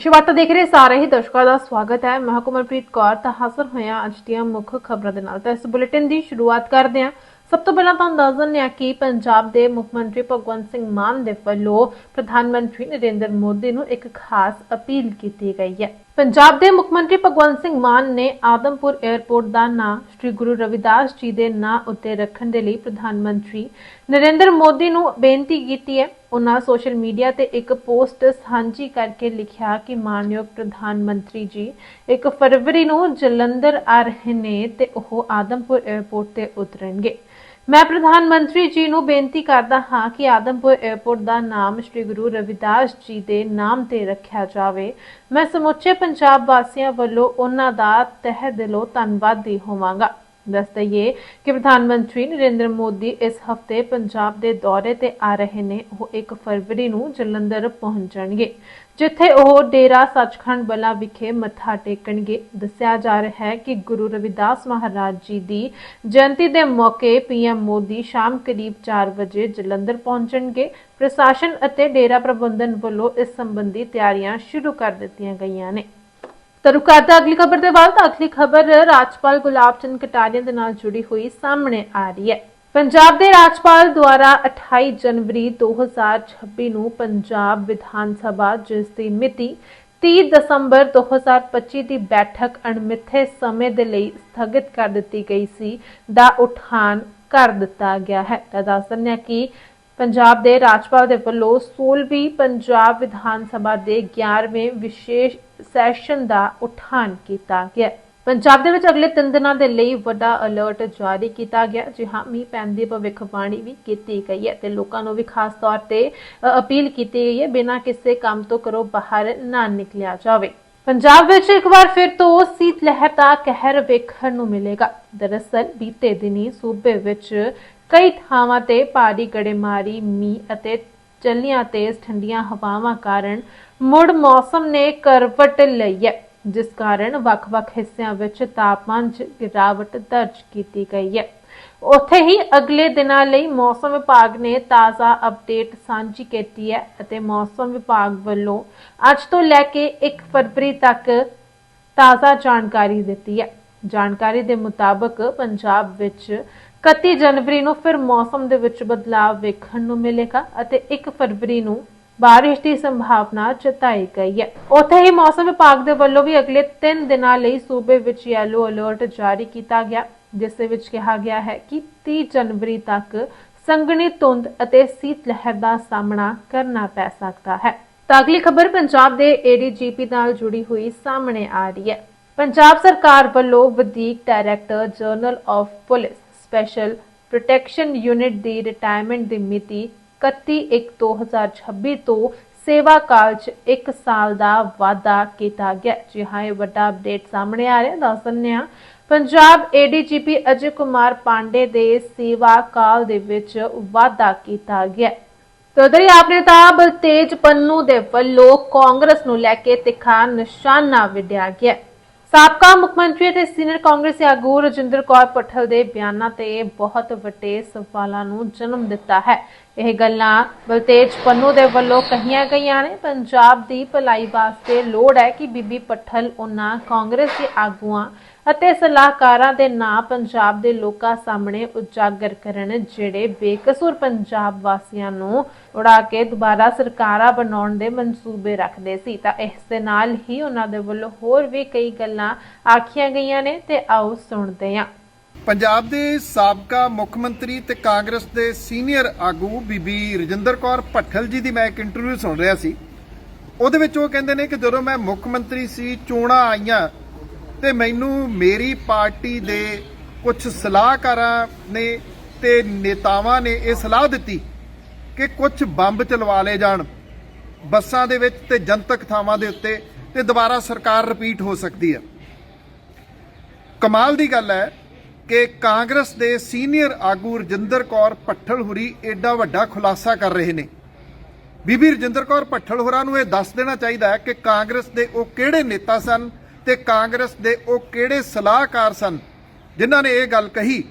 ਵਿਸ਼ਵਾਰਤਾ ਦੇਖ ਰਹੇ ਸਾਰੇ ਹੀ ਦਰਸ਼ਕਾਂ ਦਾ ਸਵਾਗਤ ਹੈ। ਮੈਂ ਕੁਮਲਪ੍ਰੀਤ ਕੌਰ ਤਾਂ ਹਾਜ਼ਰ ਹੋਇਆ ਅੱਜ ਦੀਆਂ ਮੁੱਖ ਖਬਰਾਂ ਦੇ ਨਾਲ। ਤਾਂ ਇਸ ਬੁਲੇਟਿਨ ਦੀ ਸ਼ੁਰੂਆਤ ਕਰਦੇ ਹਾਂ। ਸਭ ਤੋਂ ਪਹਿਲਾਂ ਤੁਹਾਨੂੰ ਦੱਸ ਦਿੰਦੇ ਹਾਂ ਕਿ ਪੰਜਾਬ ਦੇ ਮੁੱਖ ਮੰਤਰੀ ਭਗਵੰਤ ਸਿੰਘ ਮਾਨ ਦੇ ਵੱਲੋਂ ਪ੍ਰਧਾਨ ਮੰਤਰੀ ਨਰਿੰਦਰ ਮੋਦੀ ਨੂੰ ਇੱਕ ਖਾਸ ਅਪੀਲ ਕੀਤੀ ਗਈ ਹੈ। ਪੰਜਾਬ ਦੇ ਮੁੱਖ ਮੰਤਰੀ ਭਗਵੰਤ ਸਿੰਘ ਮਾਨ ਨੇ ਆਦਮਪੁਰ 에ਅਰਪੋਰਟ ਦਾ ਨਾਂ ਸ੍ਰੀ ਗੁਰੂ ਰਵਿਦਾਸ ਜੀ ਦੇ ਨਾਂ ਉੱਤੇ ਰੱਖਣ ਦੇ ਲਈ ਪ੍ਰਧਾਨ ਮੰਤਰੀ ਨਰਿੰਦਰ ਮੋਦੀ ਨੂੰ ਬੇਨਤੀ ਕੀਤੀ ਹੈ ਉਹਨਾਂ ਸੋਸ਼ਲ ਮੀਡੀਆ ਤੇ ਇੱਕ ਪੋਸਟ ਸਾਂਝੀ ਕਰਕੇ ਲਿਖਿਆ ਕਿ ਮਾਨਯੋਗ ਪ੍ਰਧਾਨ ਮੰਤਰੀ ਜੀ 1 ਫਰਵਰੀ ਨੂੰ ਜਲੰਧਰ ਆ ਰਹੇ ਨੇ ਤੇ ਉਹ ਆਦਮਪੁਰ 에ਅਰਪੋਰਟ ਤੇ ਉਤਰਨਗੇ। ਮੈਂ ਪ੍ਰਧਾਨ ਮੰਤਰੀ ਜੀ ਨੂੰ ਬੇਨਤੀ ਕਰਦਾ ਹਾਂ ਕਿ ਆਦਮਪੁਰ 에ਅਰਪੋਰਟ ਦਾ ਨਾਮ ਸ੍ਰੀ ਗੁਰੂ ਰਵਿਦਾਸ ਜੀ ਦੇ ਨਾਮ ਤੇ ਰੱਖਿਆ ਜਾਵੇ। ਮੈਂ ਸਮੁੱਚੇ ਪੰਜਾਬ ਵਾਸੀਆਂ ਵੱਲੋਂ ਉਹਨਾਂ ਦਾ ਤਹਿ ਦਿਲੋਂ ਧੰਨਵਾਦੀ ਹੋਵਾਂਗਾ। ਦੱਸ ਦਈਏ ਕਿ ਪ੍ਰਧਾਨ ਮੰਤਰੀ ਨਰਿੰਦਰ ਮੋਦੀ ਇਸ ਹਫ਼ਤੇ ਪੰਜਾਬ ਦੇ ਦੌਰੇ ਤੇ ਆ ਰਹੇ ਨੇ। ਉਹ 1 ਫਰਵਰੀ ਨੂੰ ਜਲੰਧਰ ਪਹੁੰਚਣਗੇ, ਜਿੱਥੇ ਉਹ ਡੇਰਾ ਸੱਚਖੰਡ ਬਲਾ ਵਿਖੇ ਮੱਥਾ ਟੇਕਣਗੇ। ਦੱਸਿਆ ਜਾ ਰਿਹਾ ਹੈ ਕਿ ਗੁਰੂ ਰਵਿਦਾਸ ਮਹਾਰਾਜ ਜੀ ਦੀ ਜਯੰਤੀ ਦੇ ਮੌਕੇ ਪੀਐਮ ਮੋਦੀ ਸ਼ਾਮ ਕਰੀਬ 4 ਵਜੇ ਜਲੰਧਰ ਪਹੁੰਚਣਗੇ। ਪ੍ਰਸ਼ਾਸਨ ਅਤੇ ਡੇਰਾ ਪ੍ਰਬੰਧਨ ਵੱਲੋਂ ਇਸ ਸੰਬੰਧੀ ਤਿਆਰੀਆਂ ਸ਼ੁਰੂ ਕਰ ਦਿੱਤੀਆਂ ਗਈਆਂ ਨੇ। ਤਰੁਕਾਤਾ ਅਗਲੀ ਖਬਰ ਦੇ ਬਾਅਦ ਤਾਂ ਅਗਲੀ ਖਬਰ ਰਾਜਪਾਲ ਗੁਲਾਬ ਚੰਦ ਕਟਾਰੀਆ ਦੇ ਨਾਲ ਜੁੜੀ ਹੋਈ ਸਾਹਮਣੇ ਆ ਰਹੀ ਹੈ। ਪੰਜਾਬ ਦੇ ਰਾਜਪਾਲ ਦੁਆਰਾ 28 ਜਨਵਰੀ 2026 ਨੂੰ ਪੰਜਾਬ ਵਿਧਾਨ ਸਭਾ, ਜਿਸ ਦੀ ਮਿਤੀ 30 ਦਸੰਬਰ 2025 ਦੀ ਬੈਠਕ ਅਣਮਿੱਥੇ ਸਮੇਂ ਦੇ ਲਈ ਸਥਗਿਤ ਕਰ ਦਿੱਤੀ ਗਈ ਸੀ, ਦਾ ਉਠਾਨ ਕਰ ਦਿੱਤਾ ਗਿਆ ਹੈ। ਤਾਂ ਦੱਸ ਦਿੰਦੇ ਕਿ ਪੰਜਾਬ ਦੇ ਰਾਜਪਾਲ ਦੇ ਵੱਲੋਂ 16ਵੀਂ ਪੰਜਾਬ ਵਿਧਾਨ ਸਭਾ ਦੇ 11ਵੇਂ ਵਿਸ਼ੇਸ਼ ਸੈਸ਼ਨ ਦਾ ਉਠਾਨ ਕੀਤਾ ਗਿਆ। ਪੰਜਾਬ ਦੇ ਵਿੱਚ ਅਗਲੇ 3 ਦਿਨਾਂ ਦੇ ਲਈ ਵੱਡਾ ਅਲਰਟ ਜਾਰੀ ਕੀਤਾ ਗਿਆ। ਜੀ ਮੀਂਹ ਪੈਣ ਦੀ ਭਵਿੱਖਬਾਣੀ ਵੀ ਕੀਤੀ ਗਈ ਹੈ ਤੇ ਲੋਕਾਂ ਨੂੰ ਵੀ ਖਾਸ ਤੌਰ ਤੇ ਅਪੀਲ ਕੀਤੀ ਗਈ ਹੈ, ਬਿਨਾਂ ਕਿਸੇ ਕੰਮ ਤੋਂ ਕਰੋ ਬਾਹਰ ਨਾ ਨਿਕਲਿਆ ਜਾਵੇ। ਪੰਜਾਬ ਵਿੱਚ ਇੱਕ ਵਾਰ ਫਿਰ ਤੋਂ ਸੀਤ ਲਹਿਰ ਦਾ ਕਹਿਰ ਵੇਖਣ ਨੂੰ ਮਿਲੇਗਾ। ਦਰਅਸਲ ਬੀਤੇ ਦਿਨੀ ਸੂਬੇ ਵਿੱਚ ਕਈ ਥਾਵਾਂ ਤੇ ਭਾਰੀ ਗੜੇਮਾਰੀ, ਮੀਂਹ ਅਤੇ ਚੱਲੀਆਂ ਤੇਜ਼ ਠੰਡੀਆਂ ਹਵਾਵਾਂ ਕਾਰਨ ਮੁੜ ਮੌਸਮ ਨੇ ਕਰਵਟ ਲਈ ਹੈ, ਜਿਸ ਕਾਰਨ ਵੱਖ-ਵੱਖ ਹਿੱਸਿਆਂ ਵਿੱਚ ਤਾਪਮਾਨ 'ਚ ਗਿਰਾਵਟ ਦਰਜ ਕੀਤੀ ਗਈ ਹੈ। ਉੱਥੇ ਹੀ ਅਗਲੇ ਦਿਨਾਂ ਲਈ ਮੌਸਮ ਵਿਭਾਗ ਨੇ ਤਾਜ਼ਾ ਅਪਡੇਟ ਸਾਂਝੀ ਕੀਤੀ ਹੈ ਅਤੇ ਮੌਸਮ ਵਿਭਾਗ ਵੱਲੋਂ ਅੱਜ ਤੋਂ ਲੈ ਕੇ 1 ਫਰਵਰੀ ਤੱਕ ਤਾਜ਼ਾ ਜਾਣਕਾਰੀ ਦਿੱਤੀ ਹੈ। ਜਾਣਕਾਰੀ ਦੇ ਮੁਤਾਬਕ ਪੰਜਾਬ ਵਿੱਚ 31 ਜਨਵਰੀ ਨੂੰ ਫਿਰ ਮੌਸਮ ਦੇ ਵਿੱਚ ਬਦਲਾਅ ਵੇਖਣ ਨੂੰ ਮਿਲੇਗਾ ਅਤੇ 1 ਫਰਵਰੀ ਨੂੰ ਬਾਰਿਸ਼ ਦੀ ਸੰਭਾਵਨਾ ਜਤਾਈ ਗਈ ਹੈ। ਉੱਥੇ ਹੀ ਮੌਸਮ ਵਿਭਾਗ ਦੇ ਵੱਲੋਂ ਵੀ ਅਗਲੇ 3 ਦਿਨਾਂ ਲਈ ਸੂਬੇ ਵਿੱਚ ਯੈਲੋ ਅਲਰਟ ਜਾਰੀ ਕੀਤਾ ਗਿਆ, ਜਿਸ ਦੇ ਵਿੱਚ ਕਿਹਾ ਗਿਆ ਹੈ ਕਿ 30 ਜਨਵਰੀ ਤੱਕ ਸੰਘਣੀ ਧੁੰਦ ਅਤੇ ਸੀਤ ਲਹਿਰ ਦਾ ਸਾਹਮਣਾ ਕਰਨਾ ਪੈ ਸਕਦਾ ਹੈ। ਤਾਂ ਅਗਲੀ ਖਬਰ ਪੰਜਾਬ ਦੇ ਏਡੀਜੀਪੀ ਨਾਲ ਜੁੜੀ ਹੋਈ ਸਾਹਮਣੇ ਆ ਰਹੀ ਹੈ। ਪੰਜਾਬ ਸਰਕਾਰ ਵੱਲੋਂ ਵਧੀਕ director general of police special protection unit the retirement ਦੀ ਮਿਤੀ 31/1/2026 ਤੋਂ ਸੇਵਾ ਕਾਲ 'ਚ 1 ਸਾਲ ਦਾ ਵਾਅਦਾ ਕੀਤਾ ਗਿਆ। ਜੀ ਹਾਂ, ਇਹ ਵੱਡਾ ਅਪਡੇਟ ਸਾਹਮਣੇ ਆ ਰਿਹਾ। ਦੱਸ ਦਿੰਦੇ ਹਾਂ। ਪੰਜਾਬ ਏਡੀਜੀਪੀ ਅਜੇ ਕੁਮਾਰ ਪਾਂਡੇ ਦੇ ਸੇਵਾ ਕਾਲ ਦੇ ਵਿੱਚ ਵਾਧਾ ਕੀਤਾ ਗਿਆ। ਤੇ ਉਧਰ ਹੀ ਆਪ ਬਲਤੇਜ ਪੰਨੂ ਦੇ ਵੱਲੋਂ ਕਾਂਗਰਸ ਨੂੰ ਲੈ ਕੇ ਤਿੱਖਾ ਨਿਸ਼ਾਨਾ ਵਿੱਢਿਆ ਗਿਆ। ਸਾਬਕਾ ਮੁੱਖ ਮੰਤਰੀ ਅਤੇ ਸੀਨੀਅਰ ਕਾਂਗਰਸੀ ਆਗੂ ਰਜਿੰਦਰ ਕੌਰ ਪਠਲ ਦੇ ਬਿਆਨਾਂ ਤੇ ਬਹੁਤ ਵੱਡੇ ਸਵਾਲਾਂ ਨੂੰ ਜਨਮ ਦਿੱਤਾ ਹੈ। ਇਹ ਗੱਲਾਂ ਬਲਤੇਜ ਪੰਨੂ ਦੇ ਵੱਲੋਂ ਕਹੀਆਂ ਗਈਆਂ ਨੇ। ਪੰਜਾਬ ਦੀ ਭਲਾਈ ਵਾਸਤੇ ਲੋੜ ਹੈ ਕਿ ਬੀਬੀ ਪਠਲ ਉਹਨਾਂ ਕਾਂਗਰਸ ਦੇ ਆਗੂਆਂ ਅਤੇ ਸਲਾਹਕਾਰਾਂ ਦੇ ਨਾਂ ਪੰਜਾਬ ਦੇ ਲੋਕਾਂ ਸਾਹਮਣੇ ਉਜਾਗਰ ਕਰਨ ਜਿਹੜੇ ਬੇਕਸੂਰ ਪੰਜਾਬ ਵਾਸੀਆਂ ਨੂੰ ਉਡਾ ਕੇ ਦੁਬਾਰਾ ਸਰਕਾਰਾਂ ਬਣਾਉਣ ਦੇ ਮਨਸੂਬੇ ਰੱਖਦੇ ਸੀ, ਤਾਂ ਇਸ ਦੇ ਨਾਲ ਹੀ ਉਹਨਾਂ ਦੇ ਵੱਲੋਂ ਹੋਰ ਵੀ ਕਈ ਗੱਲਾਂ ਆਖੀਆਂ ਗਈਆਂ ਨੇ, ਤੇ ਆਓ ਸੁਣਦੇ ਹਾਂ। ਪੰਜਾਬ ਦੇ ਸਾਬਕਾ ਮੁੱਖ ਮੰਤਰੀ ਤੇ ਕਾਂਗਰਸ ਦੇ ਸੀਨੀਅਰ ਆਗੂ ਬੀਬੀ ਰਜਿੰਦਰ ਕੌਰ ਭੱਠਲ ਜੀ ਦੀ ਮੈਂ ਇੱਕ ਇੰਟਰਵਿਊ ਸੁਣ ਰਿਹਾ ਸੀ। ਉਹਦੇ ਵਿੱਚ ਉਹ ਕਹਿੰਦੇ ਨੇ ਕਿ ਜਦੋਂ ਮੈਂ ਮੁੱਖ ਮੰਤਰੀ ਸੀ, ਚੋਣਾਂ ਆਈਆਂ ਤੇ ਮੈਨੂੰ ਮੇਰੀ ਪਾਰਟੀ ਦੇ ਕੁਝ ਸਲਾਹਕਾਰਾਂ ਨੇ ਤੇ ਨੇਤਾਵਾਂ ਨੇ ਇਹ ਸਲਾਹ ਦਿੱਤੀ ਕਿ ਕੁਝ ਬੰਬ ਚਲਵਾ ਲਏ ਜਾਣ, ਬੱਸਾਂ ਦੇ ਵਿੱਚ ਤੇ ਜਨਤਕ ਥਾਵਾਂ ਦੇ ਉੱਤੇ ਤੇ ਦੁਬਾਰਾ ਸਰਕਾਰ ਰਿਪੀਟ ਹੋ ਸਕਦੀ ਹੈ। ਕਮਾਲ ਦੀ ਗੱਲ ਹੈ ਕਿ ਕਾਂਗਰਸ ਦੇ ਸੀਨੀਅਰ ਆਗੂ ਰਜਿੰਦਰ ਕੌਰ ਪੱਠਲ ਹੁਰੀ ਐਡਾ ਵੱਡਾ ਖੁਲਾਸਾ ਕਰ ਰਹੇ ਨੇ। ਬੀਬੀ ਰਜਿੰਦਰ ਕੌਰ ਪੱਠਲ ਹੋਰਾਂ ਨੂੰ ਇਹ ਦੱਸ ਦੇਣਾ ਚਾਹੀਦਾ ਹੈ ਕਿ ਕਾਂਗਰਸ ਦੇ ਉਹ ਕਿਹੜੇ ਨੇਤਾ ਸਨ ਤੇ ਕਾਂਗਰਸ ਦੇ ਉਹ ਕਿਹੜੇ ਸਲਾਹਕਾਰ ਸਨ ਜਿਨ੍ਹਾਂ ਨੇ ਇਹ ਗੱਲ ਕਹੀ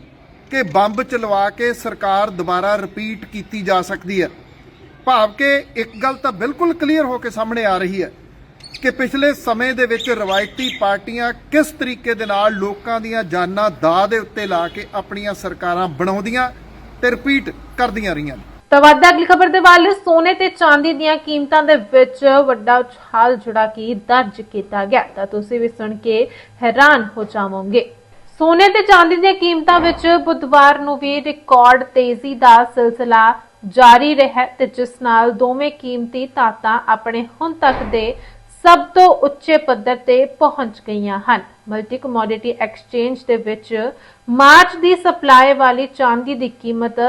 ਕਿ ਬੰਬ ਚਲਵਾ ਕੇ ਸਰਕਾਰ ਦੁਬਾਰਾ ਰਿਪੀਟ ਕੀਤੀ ਜਾ ਸਕਦੀ ਹੈ। ਭਾਵ ਕਿ ਇੱਕ ਗੱਲ ਤਾਂ ਬਿਲਕੁਲ ਕਲੀਅਰ ਹੋ ਕੇ ਸਾਹਮਣੇ ਆ ਰਹੀ ਹੈ ਕਿ ਪਿਛਲੇ ਸਮੇਂ ਦੇ ਵਿੱਚ ਰਵਾਇਤੀ ਪਾਰਟੀਆਂ ਕਿਸ ਤਰੀਕੇ ਦੇ ਨਾਲ ਲੋਕਾਂ ਦੀਆਂ ਜਾਨਾਂ ਦਾ ਦੇ ਉੱਤੇ ਲਾ ਕੇ ਆਪਣੀਆਂ ਸਰਕਾਰਾਂ ਬਣਾਉਂਦੀਆਂ ਤੇ ਰਿਪੀਟ ਕਰਦੀਆਂ ਰਹੀਆਂ ਤਾਂ ਵੱਧ ਅਗਲੀ ਖਬਰ ਦੇ ਵੱਲ, ਸੋਨੇ ਤੇ ਚਾਂਦੀ ਦੀਆਂ ਕੀਮਤਾਂ ਦੇ ਵਿੱਚ ਵੱਡਾ ਉਛਾਲ ਜਿਹੜਾ ਕਿ ਦਰਜ ਕੀਤਾ ਗਿਆ। ਤਾਂ ਤੁਸੀਂ ਵੀ ਸੁਣ ਕੇ ਹੈਰਾਨ ਹੋ ਜਾਵੋਗੇ। ਸੋਨੇ ਤੇ ਚਾਂਦੀ ਦੀਆਂ ਕੀਮਤਾਂ ਵਿੱਚ ਬੁੱਧਵਾਰ ਨੂੰ ਵੀ ਰਿਕਾਰਡ ਤੇਜ਼ੀ ਦਾ ਸਿਲਸਿਲਾ ਜਾਰੀ ਰਿਹਾ ਤੇ ਜਿਸ ਨਾਲ ਦੋਵੇਂ ਕੀਮਤੀ ਤਾਤਾਂ ਆਪਣੇ ਹੁਣ ਤੱਕ ਦੇ ਸਭ ਤੋਂ ਉੱਚੇ ਪੱਧਰ ਤੇ ਪਹੁੰਚ ਗਈਆਂ ਹਨ। ਮਲਟੀ ਕਮੋਡਿਟੀ ਐਕਸਚੇਂਜ ਦੇ ਵਿੱਚ ਮਾਰਚ ਦੀ ਸਪਲਾਈ ਵਾਲੀ ਚਾਂਦੀ ਦੀ ਕੀਮਤ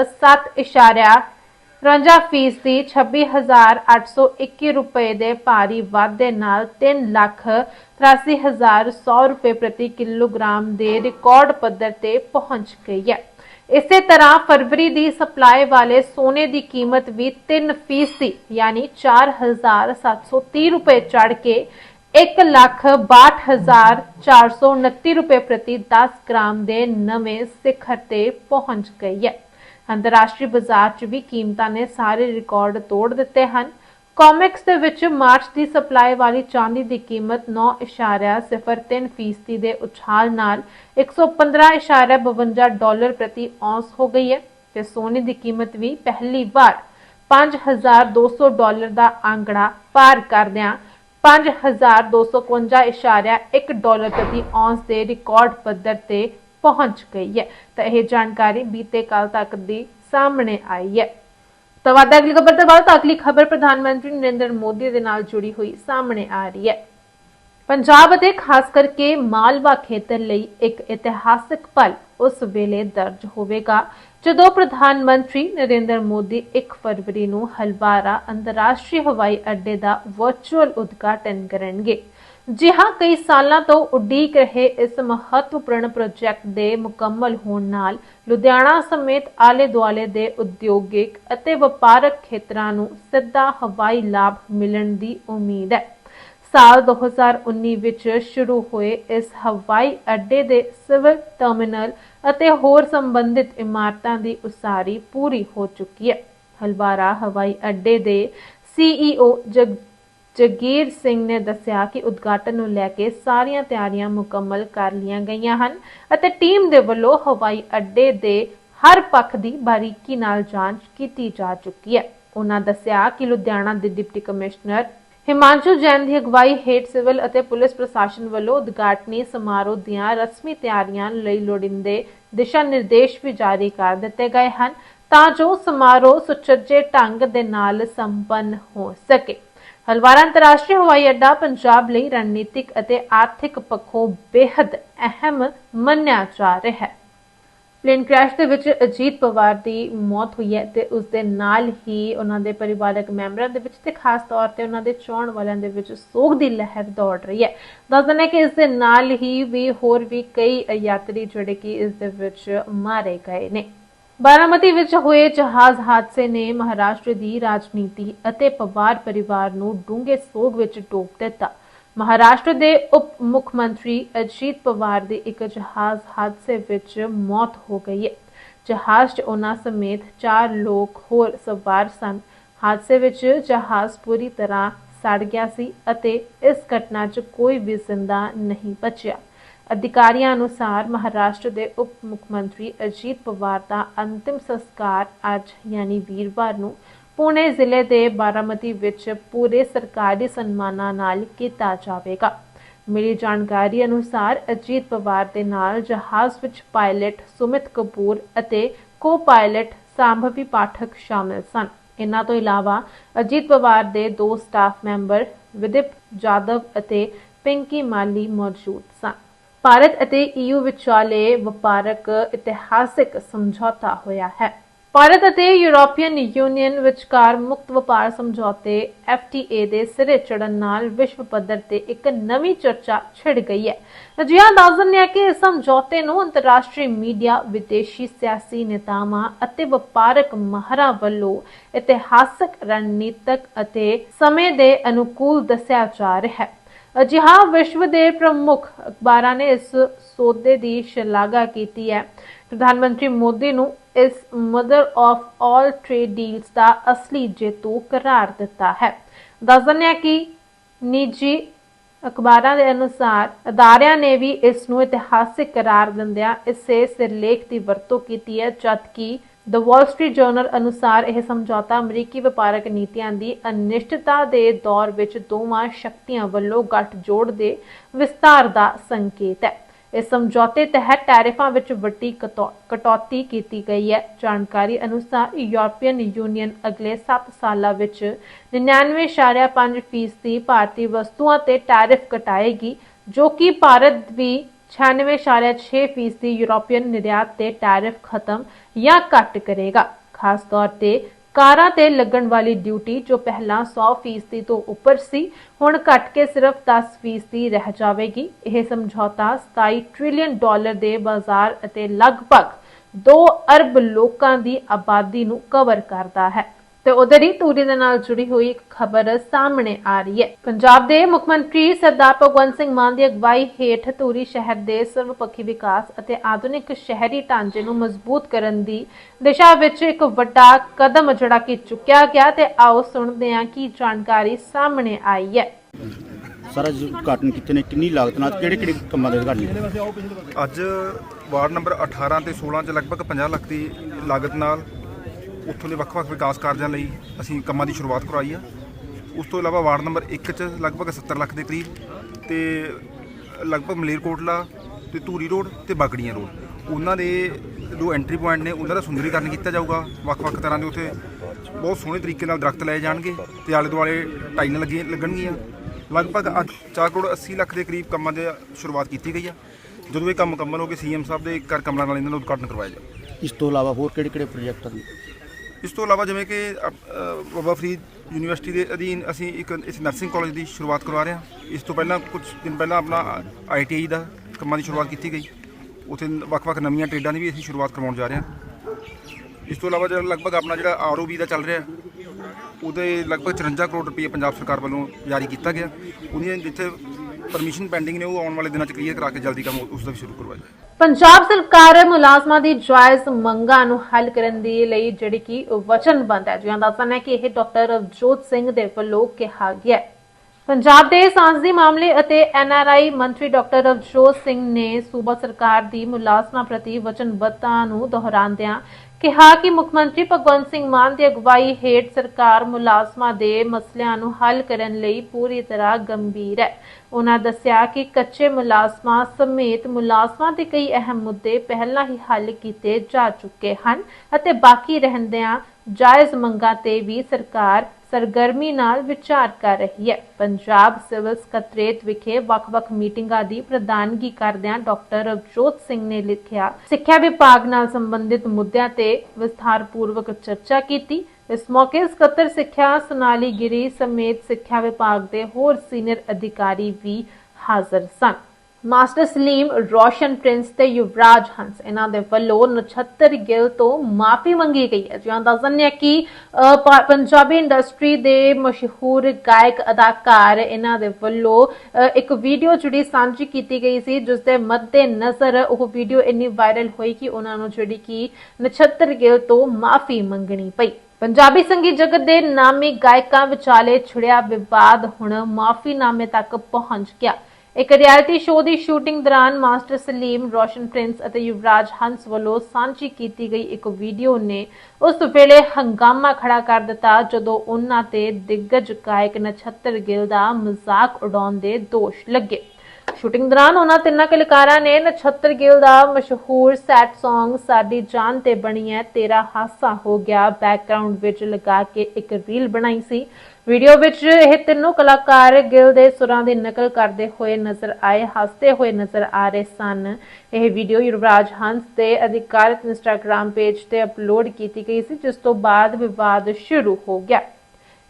7.53 ਫੀਸਦੀ 26821 ਰੁਪਏ ਦੇ ਭਾਰੀ ਵਾਧੇ ਨਾਲ 3 ਲੱਖ 83100 ਰੁਪਏ ਪ੍ਰਤੀ ਕਿਲੋਗ੍ਰਾਮ ਦੇ ਰਿਕਾਰਡ ਪੱਧਰ ਤੇ ਪਹੁੰਚ ਗਈ ਹੈ। ਇਸੇ ਤਰ੍ਹਾਂ ਫਰਵਰੀ ਦੀ ਸਪਲਾਈ ਵਾਲੇ ਸੋਨੇ ਦੀ ਕੀਮਤ ਵੀ 3 ਫੀਸਦੀ, ਯਾਨੀ 4730 ਰੁਪਏ ਚੜ ਕੇ 1 ਲੱਖ 62429 ਰੁਪਏ ਪ੍ਰਤੀ 10 ਗ੍ਰਾਮ ਦੇ ਨਵੇਂ ਸਿਖਰ ਤੇ ਪਹੁੰਚ ਗਈ ਹੈ। ਅੰਤਰਰਾਸ਼ਟਰੀ ਬਾਜ਼ਾਰ 'ਚ ਵੀ ਕੀਮਤਾਂ ਨੇ ਸਾਰੇ ਰਿਕਾਰਡ ਤੋੜ ਦਿੱਤੇ ਹਨ। ਕਾਮਿਕਸ ਦੇ ਵਿੱਚ ਮਾਰਚ ਦੀ ਸਪਲਾਈ ਵਾਲੀ ਚਾਂਦੀ ਦੀ ਕੀਮਤ 9.03 ਫੀਸਦੀ ਦੇ ਉਛਾਲ ਨਾਲ 115.52 ਡਾਲਰ ਪ੍ਰਤੀ ਔਂਸ ਹੋ ਗਈ ਹੈ ਤੇ ਸੋਨੇ ਦੀ ਕੀਮਤ ਵੀ ਪਹਿਲੀ ਵਾਰ 5200 ਡਾਲਰ ਦਾ ਆਂਕੜਾ ਪਾਰ ਕਰਦਿਆਂ 5251.1 ਡਾਲਰ ਪ੍ਰਤੀ ਔਂਸ ਦੇ ਰਿਕਾਰਡ ਪੱਧਰ ਤੇ ਪਹੁੰਚ ਗਈ ਹੈ। ਤਾਂ ਇਹ ਜਾਣਕਾਰੀ ਬੀਤੇ ਕੱਲ ਤੱਕ ਦੀ ਸਾਹਮਣੇ ਆਈ ਹੈ। ਤਾਂ ਵਾਦਾ ਅਗਲੀ ਖਬਰ ਤੇ ਬਾਅਦ ਅਗਲੀ ਖਬਰ ਪ੍ਰਧਾਨ ਮੰਤਰੀ ਨਰਿੰਦਰ ਮੋਦੀ ਦੇ ਨਾਲ ਜੁੜੀ ਹੋਈ ਸਾਹਮਣੇ ਆ ਰਹੀ ਹੈ। ਪੰਜਾਬ ਅਤੇ ਖਾਸ ਕਰਕੇ ਮਾਲਵਾ ਖੇਤਰ ਲਈ ਇੱਕ ਇਤਿਹਾਸਕ ਪਲ ਉਸ ਵੇਲੇ ਦਰਜ ਹੋਵੇਗਾ, ਜਦੋਂ ਪ੍ਰਧਾਨ ਮੰਤਰੀ ਨਰਿੰਦਰ ਮੋਦੀ 1 ਫਰਵਰੀ ਨੂੰ ਹਲਵਾਰਾ ਅੰਤਰਰਾਸ਼ਟਰੀ ਹਵਾਈ ਅੱਡੇ ਦਾ ਵਰਚੁਅਲ ਉਦਘਾਟਨ ਕਰਨਗੇ। ਜੀ ਹਾਂ, ਕਈ ਸਾਲਾਂ ਤੋਂ ਉਡੀਕ ਰਹੇ ਇਸ ਮਹੱਤਵਪੂਰਨ ਪ੍ਰੋਜੈਕਟ ਦੇ ਮੁਕੰਮਲ ਹੋਣ ਨਾਲ ਲੁਧਿਆਣਾ ਸਮੇਤ ਆਲੇ-ਦੁਆਲੇ ਦੇ ਉਦਯੋਗਿਕ ਅਤੇ ਵਪਾਰਕ ਖੇਤਰਾਂ ਨੂੰ ਸਿੱਧਾ ਹਵਾਈ ਲਾਭ ਮਿਲਣ ਦੀ ਉਮੀਦ ਹੈ। ਸਾਲ 2019 ਵਿੱਚ ਸ਼ੁਰੂ ਹੋਏ ਇਸ ਹਵਾਈ ਅੱਡੇ ਦੇ ਸਿਵਲ, ਟਰਮੀਨਲ ਅਤੇ ਹੋਰ ਸੰਬੰਧਿਤ ਇਮਾਰਤਾਂ ਦੀ ਉਸਾਰੀ ਪੂਰੀ ਹੋ ਚੁੱਕੀ ਹੈ। ਹਲਵਾਰਾ ਹਵਾਈ ਅੱਡੇ ਦੇ ਸੀਈਓ ਜਗ ਜਗੀਰ ਸਿੰਘ ਨੇ ਦੱਸਿਆ ਕਿ ਉਦਘਾਟਨ ਨੂੰ ਲੈ ਕੇ ਸਾਰੀਆਂ ਤਿਆਰੀਆਂ ਮੁਕੰਮਲ ਕਰ ਲਈਆਂ ਗਈਆਂ ਹਨ ਅਤੇ ਟੀਮ ਦੇ ਵੱਲੋਂ ਹਵਾਈ ਅੱਡੇ ਦੇ ਹਰ ਪੱਖ ਦੀ ਬਾਰੀਕੀ ਨਾਲ ਜਾਂਚ ਕੀਤੀ ਜਾ ਚੁੱਕੀ ਹੈ। ਉਹਨਾਂ ਦੱਸਿਆ ਕਿ ਲੁਧਿਆਣਾ ਦੇ ਡਿਪਟੀ ਕਮਿਸ਼ਨਰ ਹਿਮਾਂਸ਼ੂ ਜੈਨ ਦੀ ਅਗਵਾਈ ਹੇਠ ਸਿਵਲ ਅਤੇ ਪੁਲਿਸ ਪ੍ਰਸ਼ਾਸਨ ਵੱਲੋਂ ਉਦਘਾਟਨੀ ਸਮਾਰੋਹ ਦੀਆਂ ਰਸਮੀ ਤਿਆਰੀਆਂ ਲਈ ਲੋੜੀਂਦੇ ਦਿਸ਼ਾ ਨਿਰਦੇਸ਼ ਵੀ ਜਾਰੀ ਕਰ ਦਿੱਤੇ ਗਏ ਹਨ ਤਾਂ ਜੋ ਸਮਾਰੋਹ ਸੁਚੱਜੇ ਢੰਗ ਦੇ ਨਾਲ ਸੰਪੰਨ ਹੋ ਸਕੇ। ਹਲਵਾਰਾ ਅੰਤਰਰਾਸ਼ਟਰੀ ਹਵਾਈ ਅੱਡਾ ਪੰਜਾਬ ਲਈ ਰਣਨੀਤਿਕ ਅਤੇ ਆਰਥਿਕ ਪੱਖੋਂ ਬੇहद ਅਹਿਮ ਮੰਨਿਆ ਜਾ ਰਿਹਾ ਹੈ। ਪਲੇਨ ਕ੍ਰੈਸ਼ ਦੇ ਵਿੱਚ ਅਜੀਤ ਪਵਾਰ ਦੀ ਮੌਤ ਹੋਈ ਹੈ ਤੇ ਉਸ ਦੇ ਨਾਲ ਹੀ ਉਹਨਾਂ ਦੇ ਪਰਿਵਾਰਕ ਮੈਂਬਰਾਂ ਦੇ ਵਿੱਚ ਤੇ ਖਾਸ ਤੌਰ ਤੇ ਉਹਨਾਂ ਦੇ ਚਾਹਣ ਵਾਲਿਆਂ ਦੇ ਵਿੱਚ ਸੋਗ ਦੀ ਲਹਿਰ ਦੌੜ ਰਹੀ ਹੈ। ਦੱਸ ਦਿੰਦੇ ਕਿ ਇਸ ਦੇ ਨਾਲ ਹੀ ਵੀ ਹੋਰ ਵੀ ਕਈ ਯਾਤਰੀ ਜਿਹੜੇ ਕਿ ਇਸ ਦੇ ਵਿੱਚ ਮਾਰੇ ਗਏ ਨੇ। ਬਾਰਾਮਤੀ ਵਿੱਚ ਹੋਏ ਜਹਾਜ਼ ਹਾਦਸੇ ਨੇ ਮਹਾਰਾਸ਼ਟਰ ਦੀ ਰਾਜਨੀਤੀ ਅਤੇ ਪਵਾਰ ਪਰਿਵਾਰ ਨੂੰ ਡੂੰਘੇ ਸੋਗ ਵਿੱਚ ਡੋਬ ਦਿੱਤਾ। ਮਹਾਰਾਸ਼ਟਰ ਦੇ ਉਪ ਮੁੱਖ ਮੰਤਰੀ ਅਜੀਤ ਪਵਾਰ ਦੀ ਇੱਕ ਜਹਾਜ਼ ਹਾਦਸੇ ਵਿੱਚ ਮੌਤ ਹੋ ਗਈ ਹੈ। ਜਹਾਜ਼ 'ਚ ਉਹਨਾਂ ਸਮੇਤ 4 ਲੋਕ ਹੋਰ ਸਵਾਰ ਸਨ। ਹਾਦਸੇ ਵਿੱਚ ਜਹਾਜ਼ ਪੂਰੀ ਤਰ੍ਹਾਂ ਸੜ ਗਿਆ ਸੀ ਅਤੇ ਇਸ ਘਟਨਾ 'ਚ ਕੋਈ ਵੀ ਜ਼ਿੰਦਾ ਨਹੀਂ ਬਚਿਆ। ਅਧਿਕਾਰੀਆਂ ਅਨੁਸਾਰ ਮਹਾਰਾਸ਼ਟਰ ਦੇ ਉਪ ਮੁੱਖ ਮੰਤਰੀ ਅਜੀਤ ਪਵਾਰ ਦਾ ਅੰਤਿਮ ਸੰਸਕਾਰ ਅੱਜ ਯਾਨੀ ਵੀਰਵਾਰ ਨੂੰ ਪੁਣੇ ਜ਼ਿਲ੍ਹੇ ਦੇ ਬਾਰਾਮਤੀ ਵਿੱਚ ਪੂਰੇ ਸਰਕਾਰੀ ਸਨਮਾਨਾਂ ਨਾਲ ਕੀਤਾ ਜਾਵੇਗਾ। ਮਿਲੀ ਜਾਣਕਾਰੀ ਅਨੁਸਾਰ ਅਜੀਤ ਪਵਾਰ ਦੇ ਨਾਲ ਜਹਾਜ਼ ਵਿੱਚ ਪਾਇਲਟ ਸੁਮਿਤ ਕਪੂਰ ਅਤੇ ਕੋ-ਪਾਇਲਟ ਸੰਭਵੀ ਪਾਠਕ ਸ਼ਾਮਿਲ ਸਨ। ਇਹਨਾਂ ਤੋਂ ਇਲਾਵਾ ਅਜੀਤ ਪਵਾਰ ਦੇ ਦੋ ਸਟਾਫ ਮੈਂਬਰ ਵਿਦਿਪ ਜਾਦਵ ਅਤੇ ਪਿੰਕੀ ਮਾਲੀ ਮੌਜੂਦ ਸਨ। ਭਾਰਤ ਅਤੇ ਈਯੂ ਵਿਚਾਲੇ ਵਪਾਰਕ ਇਤਿਹਾਸਿਕ ਸਮਝੌਤਾ ਹੋਇਆ ਹੈ। ਭਾਰਤ ਅਤੇ ਯੂਰੋਪੀਅਨ ਯੂਨੀਅਨ ਵਿਚਕਾਰ ਮੁਕਤ ਵਪਾਰ ਸਮਝੌਤੇ FTA ਦੇ ਸਿਰੇ ਚੜਨ ਨਾਲ ਵਿਸ਼ਵ ਪੱਧਰ ਤੇ ਇੱਕ ਨਵੀਂ ਚਰਚਾ ਛਿੜ ਗਈ ਹੈ। ਅਜਿਹਾ ਦੱਸ ਦਿੰਦੇ ਹਾਂ ਕਿ ਇਸ ਸਮਝੌਤੇ ਨੂੰ ਅੰਤਰਰਾਸ਼ਟਰੀ ਮੀਡੀਆ, ਵਿਦੇਸ਼ੀ ਸਿਆਸੀ ਨੇਤਾਵਾਂ ਅਤੇ ਵਪਾਰਕ ਮਾਹਰਾਂ ਵੱਲੋਂ ਇਤਿਹਾਸਕ ਰਣਨੀਤਕ ਅਤੇ ਸਮੇਂ ਦੇ ਅਨੁਕੂਲ ਦੱਸਿਆ ਜਾ ਰਿਹਾ ਹੈ। ਅਜਿਹਾ ਵਿਸ਼ਵ ਦੇ ਪ੍ਰਮੁੱਖ ਅਖਬਾਰਾਂ ਨੇ ਇਸ ਸੌਦੇ ਦੀ ਸ਼ਲਾਘਾ ਕੀਤੀ ਹੈ। ਪ੍ਰਧਾਨ ਮੰਤਰੀ ਮੋਦੀ ਨੂੰ ਇਸ mother of all trade deals ਦਾ ਅਸਲੀ ਜੇਤੂ ਕਰਾਰ ਦਿੱਤਾ ਹੈ। ਦੱਸ ਦਿੰਦੇ ਕਿ ਨਿੱਜੀ ਅਖਬਾਰਾਂ ਦੇ ਅਨੁਸਾਰ ਅਦਾਰਿਆਂ ਨੇ ਵੀ ਇਸ ਨੂੰ ਇਤਿਹਾਸਿਕ ਕਰਾਰ ਦਿੰਦਿਆਂ ਇਸੇ ਸਿਰਲੇਖ ਦੀ ਵਰਤੋਂ ਕੀਤੀ ਹੈ, ਜਦਕਿ ਦ ਵਾਲ ਸਟਰੀਟ ਜਰਨਲ ਅਨੁਸਾਰ ਇਹ ਸਮਝੌਤਾ ਅਮਰੀਕੀ ਵਪਾਰਕ ਨੀਤੀਆਂ ਦੀ ਅਨਿਸ਼ਚਿਤਤਾ ਦੇ ਦੌਰ ਵਿੱਚ ਦੋਵਾਂ ਸ਼ਕਤੀਆਂ ਵੱਲੋਂ ਗੱਠਜੋੜ ਦੇ ਵਿਸਤਾਰ ਦਾ ਸੰਕੇਤ ਹੈ। ਇਸ ਸਮਝੌਤੇ ਤਹਿਤ ਟੈਰਿਫਾਂ ਵਿੱਚ ਵੱਡੀ ਕਟੌਤੀ ਕੀਤੀ ਗਈ ਹੈ। ਜਾਣਕਾਰੀ ਅਨੁਸਾਰ ਯੂਰਪੀਅਨ ਯੂਨੀਅਨ ਅਗਲੇ 7 ਸਾਲਾਂ ਵਿੱਚ 99.5% ਫੀਸਦੀ ਭਾਰਤੀ ਵਸਤੂਆਂ ਤੇ ਟੈਰਿਫ ਘਟਾਏਗੀ, ਜੋ ਕਿ ਭਾਰਤ ਵੀ 96.6% ਫੀਸਦੀ ਯੂਰਪੀਅਨ ਨਿਰਯਾਤ ਤੇ ਟੈਰਿਫ ਖਤਮ ਜਾਂ ਘੱਟ ਕਰੇਗਾ। ਖਾਸ ਤੌਰ ਤੇ ਕਾਰਾਂ ਤੇ ਲੱਗਣ ਵਾਲੀ ਡਿਊਟੀ ਜੋ ਪਹਿਲਾਂ 100 ਫੀਸਦੀ ਤੋਂ ਉੱਪਰ ਸੀ, ਹੁਣ ਘਟ ਕੇ ਸਿਰਫ 10 ਫੀਸਦੀ ਰਹਿ ਜਾਵੇਗੀ। ਇਹ ਸਮਝੌਤਾ 27 ਟ੍ਰਿਲੀਅਨ ਡਾਲਰ ਦੇ ਬਾਜ਼ਾਰ ਅਤੇ ਲਗਭਗ 2 ਅਰਬ ਲੋਕਾਂ ਦੀ ਆਬਾਦੀ ਨੂੰ ਕਵਰ ਕਰਦਾ ਹੈ। ਤੇ ਉਧਰ ਹੀ ਧੂਰੀ ਦੇ ਨਾਲ ਜੁੜੀ ਹੋਈ ਇੱਕ ਖਬਰ ਸਾਹਮਣੇ ਆ ਰਹੀ ਹੈ ਪੰਜਾਬ ਦੇ ਮੁੱਖ ਮੰਤਰੀ ਸਰਦਾਰ ਭਗਵੰਤ ਸਿੰਘ ਮਾਨ ਦੀ ਅਗਵਾਈ ਹੇਠ ਧੂਰੀ ਸ਼ਹਿਰ ਦੇ ਸਰਵਪੱਖੀ ਵਿਕਾਸ ਅਤੇ ਆਧੁਨਿਕ ਸ਼ਹਿਰੀ ਢਾਂਚੇ ਨੂੰ ਮਜ਼ਬੂਤ ਕਰਨ ਦੀ ਦਿਸ਼ਾ ਵਿੱਚ ਇੱਕ ਵੱਡਾ ਕਦਮ ਜਿਹੜਾ ਕਿ ਚੁੱਕਿਆ ਗਿਆ ਤੇ ਆਓ ਸੁਣਦੇ ਹਾਂ ਕੀ ਜਾਣਕਾਰੀ ਸਾਹਮਣੇ ਆਈ ਹੈ ਸਾਰਾ ਜੋ ਉਦਘਾਟਨ ਕੀਤੇ ਨੇ ਕਿੰਨੀ ਲਾਗਤ ਨਾਲ ਕਿਹੜੇ ਕਿਹੜੇ ਕੰਮਾਂ ਦੇ ਉਦਘਾਟਨ? ਅੱਜ ਵਾਰਡ ਨੰਬਰ 18 ਤੇ 16 ਚ ਲਗਭਗ 50 ਲੱਖ ਦੀ ਲਾਗਤ ਨਾਲ ਉੱਥੋਂ ਦੇ ਵੱਖ-ਵੱਖ ਵਿਕਾਸ ਕਾਰਜਾਂ ਲਈ ਅਸੀਂ ਕੰਮਾਂ ਦੀ ਸ਼ੁਰੂਆਤ ਕਰਵਾਈ ਆ। ਉਸ ਤੋਂ ਇਲਾਵਾ ਵਾਰਡ ਨੰਬਰ 1 ਚ ਲਗਭਗ 70 ਲੱਖ ਦੇ ਕਰੀਬ ਤੇ ਲਗਭਗ ਮਲੇਰਕੋਟਲਾ ਤੇ ਧੂਰੀ ਰੋਡ ਤੇ ਬਾਗੜੀਆਂ ਰੋਡ। ਉਹਨਾਂ ਦੇ ਜੋ ਐਂਟਰੀ ਪੁਆਇੰਟ ਨੇ, ਉਹਨਾਂ ਦਾ ਸੁੰਦਰੀਕਰਨ ਕੀਤਾ ਜਾਊਗਾ। ਵੱਖ-ਵੱਖ ਤਰ੍ਹਾਂ ਦੇ ਉੱਥੇ ਬਹੁਤ ਸੋਹਣੇ ਤਰੀਕੇ ਨਾਲ ਦਰਖਤ ਲਾਏ ਜਾਣਗੇ ਤੇ ਆਲੇ ਦੁਆਲੇ ਟਾਈਲਾਂ ਲੱਗੀਆਂ, ਲੱਗਣਗੀਆਂ। ਲਗਭਗ 4 ਕਰੋੜ 80 ਲੱਖ ਦੇ ਕਰੀਬ ਕੰਮਾਂ ਦੀ ਸ਼ੁਰੂਆਤ ਕੀਤੀ ਗਈ ਆ। ਜਦੋਂ ਇਹ ਕੰਮ ਮੁਕੰਮਲ ਹੋ ਕੇ ਸੀਐਮ ਸਾਹਿਬ ਦੇ ਘਰ ਕਮਰਾਂ ਨਾਲ ਇਹਨਾਂ ਦਾ ਉਦਘਾਟਨ ਕਰਵਾਇਆ ਜਾਵੇ ਇਸ ਤੋਂ ਇਲਾਵਾ ਹੋਰ ਕਿਹੜੇ ਕਿਹੜੇ ਪ੍ਰੋਜੈਕਟ ਹਨ? ਇਸ ਤੋਂ ਇਲਾਵਾ ਜਿਵੇਂ ਕਿ ਅਪ- ਬਾਬਾ ਫਰੀਦ ਯੂਨੀਵਰਸਿਟੀ ਦੇ ਅਧੀਨ ਅਸੀਂ ਇੱਕ ਇਸ ਨਰਸਿੰਗ ਕਾਲਜ ਦੀ ਸ਼ੁਰੂਆਤ ਕਰਵਾ ਰਹੇ ਹਾਂ। ਇਸ ਤੋਂ ਪਹਿਲਾਂ ਕੁਝ ਦਿਨ ਪਹਿਲਾਂ ਆਪਣਾ ਆਈਟੀਆਈ ਦਾ ਕੰਮਾਂ ਦੀ ਸ਼ੁਰੂਆਤ ਕੀਤੀ ਗਈ। ਉੱਥੇ ਵੱਖ-ਵੱਖ ਨਵੀਆਂ ਟ੍ਰੇਡਾਂ ਦੀ ਵੀ ਅਸੀਂ ਸ਼ੁਰੂਆਤ ਕਰਵਾਉਣ ਜਾ ਰਹੇ ਹਾਂ। ਇਸ ਤੋਂ ਇਲਾਵਾ ਜਿਹੜਾ ਲਗਭਗ ਆਪਣਾ ਜਿਹੜਾ ਆਰਓਬੀ ਦਾ ਚੱਲ ਰਿਹਾ, ਉਹਦੇ ਲਗਭਗ 54 ਕਰੋੜ ਰੁਪਏ ਪੰਜਾਬ ਸਰਕਾਰ ਵੱਲੋਂ ਜਾਰੀ ਕੀਤਾ ਗਿਆ। ਉਹਦੀਆਂ ਜਿੱਥੇ ਪਰਮਿਸ਼ਨ ਪੈਂਡਿੰਗ ਨੇ, ਉਹ ਆਉਣ ਵਾਲੇ ਦਿਨਾਂ 'ਚ ਕਲੀਅਰ ਕਰਾ ਕੇ ਜਲਦੀ ਕੰਮ ਉਸ ਦਾ ਵੀ ਸ਼ੁਰੂ ਕਰਵਾਇਆ ਜਾਏ। ਪੰਜਾਬ ਸਰਕਾਰ ਮੁਲਾਜ਼ਮਾਂ ਦੀ ਜਾਇਜ਼ ਮੰਗਾਂ ਨੂੰ ਹੱਲ ਕਰਨ ਦੇ ਲਈ ਜਿਹੜੀ ਕਿ ਵਚਨਬੱਧ ਹੈ। ਜਿਵੇਂ ਦੱਸਣਾ ਹੈ ਕਿ ਇਹ ਡਾਕਟਰ ਅਵਜੋਤ ਸਿੰਘ ਦੇ ਵੱਲੋਂ ਕਿਹਾ ਗਿਆ ਹੈ। ਪੰਜਾਬ ਦੇ ਸਾਂਝੀ ਮਾਮਲੇ ਅਤੇ ਐਨਆਰਆਈ ਮੰਤਰੀ ਡਾਕਟਰ ਅਵਜੋਤ ਸਿੰਘ ਨੇ ਸੂਬਾ ਸਰਕਾਰ ਦੀ ਮੁਲਾਜ਼ਮਾਂ ਪ੍ਰਤੀ ਵਚਨਬੱਧਤਾ ਨੂੰ ਦੁਹਰਾਉਂਦਿਆਂ ਕਿਹਾ ਕਿ ਮੁੱਖ ਮੰਤਰੀ ਭਗਵੰਤ ਸਿੰਘ ਮਾਨ ਦੀ ਅਗਵਾਈ ਹੇਠ ਸਰਕਾਰ ਮੁਲਾਜ਼ਮਾਂ ਦੇ ਮਸਲਿਆਂ ਨੂੰ ਹੱਲ ਕਰਨ ਲਈ ਪੂਰੀ ਤਰ੍ਹਾਂ ਗੰਭੀਰ ਹੈ। ਉਹਨਾਂ ਦੱਸਿਆ ਕਿ ਕੱਚੇ ਮੁਲਾਜ਼ਮਾਂ ਸਮੇਤ ਮੁਲਾਜ਼ਮਾਂ ਦੇ ਕਈ ਅਹਿਮ ਮੁੱਦੇ ਪਹਿਲਾਂ ਹੀ ਹੱਲ ਕੀਤੇ ਜਾ ਚੁੱਕੇ ਹਨ ਅਤੇ ਬਾਕੀ ਰਹਿੰਦਿਆਂ ਜਾਇਜ਼ ਮੰਗਾਂ ਤੇ ਵੀ ਸਰਕਾਰ ਸਰਗਰਮੀ ਨਾਲ ਵਿਚਾਰ ਕਰ ਰਹੀ ਹੈ। ਪੰਜਾਬ ਸਿਵਲ ਸਕੱਤਰੇਤ ਵਿਖੇ ਵੱਖ-ਵੱਖ ਮੀਟਿੰਗਾਂ ਦੀ ਪ੍ਰਧਾਨਗੀ ਕਰਦਿਆਂ ਡਾਕਟਰ ਅਵਜੋਤ ਸਿੰਘ ਨੇ ਲਿਖਿਆ, ਸਿੱਖਿਆ ਵਿਭਾਗ ਨਾਲ ਸੰਬੰਧਿਤ ਮੁੱਦਿਆਂ ਤੇ ਵਿਸਥਾਰਪੂਰਵਕ ਚਰਚਾ ਕੀਤੀ। ਇਸ ਮੌਕੇ ਸਕੱਤਰ ਸਿੱਖਿਆ ਸੁਨਾਲੀ ਗਿਰੀ ਸਮੇਤ ਸਿੱਖਿਆ ਵਿਭਾਗ ਦੇ ਹੋਰ ਸੀਨੀਅਰ ਅਧਿਕਾਰੀ ਵੀ ਹਾਜ਼ਰ ਸਨ। ਮਾਸਟਰ ਸਲੀਮ, ਰੋਸ਼ਨ ਪ੍ਰਿੰਸ ਤੇ ਯੁਵਰਾਜ ਹੰਸ, ਇਹਨਾਂ ਦੇ ਵੱਲੋਂ ਨਛੱਤਰ ਗਿੱਲ ਤੋਂ ਮਾਫੀ ਮੰਗੀ ਗਈ ਹੈ। ਜਿਵੇਂ ਦੱਸ ਦਿੰਦੇ ਹਾਂ ਕਿ ਪੰਜਾਬੀ ਇੰਡਸਟਰੀ ਦੇ ਮਸ਼ਹੂਰ ਗਾਇਕ, ਅਦਾਕਾਰ ਇਹਨਾਂ ਦੇ ਵੱਲੋਂ ਇੱਕ ਵੀਡੀਓ ਜਿਹੜੀ ਸਾਂਝੀ ਕੀਤੀ ਗਈ ਸੀ, ਜਿਸ ਦੇ ਮੱਦੇ ਨਜ਼ਰ ਉਹ ਵੀਡੀਓ ਇੰਨੀ ਵਾਇਰਲ ਹੋਈ ਕਿ ਉਹਨਾਂ ਨੂੰ ਜਿਹੜੀ ਕਿ ਨਛੱਤਰ ਗਿੱਲ ਤੋਂ ਮਾਫੀ ਮੰਗਣੀ ਪਈ। ਪੰਜਾਬੀ ਸੰਗੀਤ ਜਗਤ ਦੇ ਨਾਮੀ ਗਾਇਕਾਂ ਵਿਚਾਲੇ ਛਿੜਿਆ ਵਿਵਾਦ ਹੁਣ ਮਾਫੀਨਾਮੇ ਤੱਕ ਪਹੁੰਚ ਗਿਆ। ਇੱਕ ਰਿਐਲਿਟੀ ਸ਼ੋਅ ਦੀ ਸ਼ੂਟਿੰਗ ਦੌਰਾਨ ਮਾਸਟਰ ਸਲੀਮ, ਰੋਸ਼ਨ ਪ੍ਰਿੰਸ ਅਤੇ ਯੁਵਰਾਜ ਹੰਸ ਵੱਲੋਂ ਸਾਂਝੀ ਕੀਤੀ ਗਈ ਇੱਕ ਵੀਡੀਓ ਨੇ ਉਸ ਵੇਲੇ ਹੰਗਾਮਾ ਖੜਾ ਕਰ ਦਿੱਤਾ, ਜਦੋਂ ਉਹਨਾਂ ਤੇ ਦਿੱਗਜ ਗਾਇਕ ਨਛੱਤਰ ਗਿੱਲ ਦਾ ਮਜ਼ਾਕ ਉਡਾਉਣ ਦੇ ਦੋਸ਼ ਲੱਗੇ। ਸ਼ੂਟਿੰਗ ਦੌਰਾਨ ਉਹਨਾਂ ਤਿੰਨਾਂ ਕਲਾਕਾਰਾਂ ਨੇ ਨਛੱਤਰ ਗਿੱਲ ਦਾ ਮਸ਼ਹੂਰ ਸੈਡ Song ਸਾਡੀ ਜਾਨ ਤੇ ਬਣੀ ਹੈ ਤੇਰਾ ਹਾਸਾ ਹੋ ਗਿਆ। ਬੈਕਗ੍ਰਾਉਂਡ ਵਿੱਚ ਲਗਾ ਕੇ ਇੱਕ ਰੀਲ ਬਣਾਈ ਸੀ। ਵੀਡੀਓ ਵਿੱਚ ਇਹ ਤਿੰਨੋਂ ਕਲਾਕਾਰ ਗਿੱਲ ਦੇ ਸੁਰਾਂ ਦੀ ਨਕਲ ਕਰਦੇ ਹੋਏ ਨਜ਼ਰ ਆਏ, ਹੱਸਦੇ ਹੋਏ ਨਜ਼ਰ ਆ ਰਹੇ ਸਨ। ਇਹ ਵੀਡੀਓ ਯੁਵਰਾਜ ਹੰਸ ਦੇ ਅਧਿਕਾਰਤ ਇੰਸਟਾਗ੍ਰam ਪੇਜ ਤੇ ਅਪਲੋਡ ਕੀਤੀ ਗਈ ਸੀ, ਜਿਸ ਤੋਂ ਬਾਅਦ ਵਿਵਾਦ ਸ਼ੁਰੂ ਹੋ ਗਿਆ।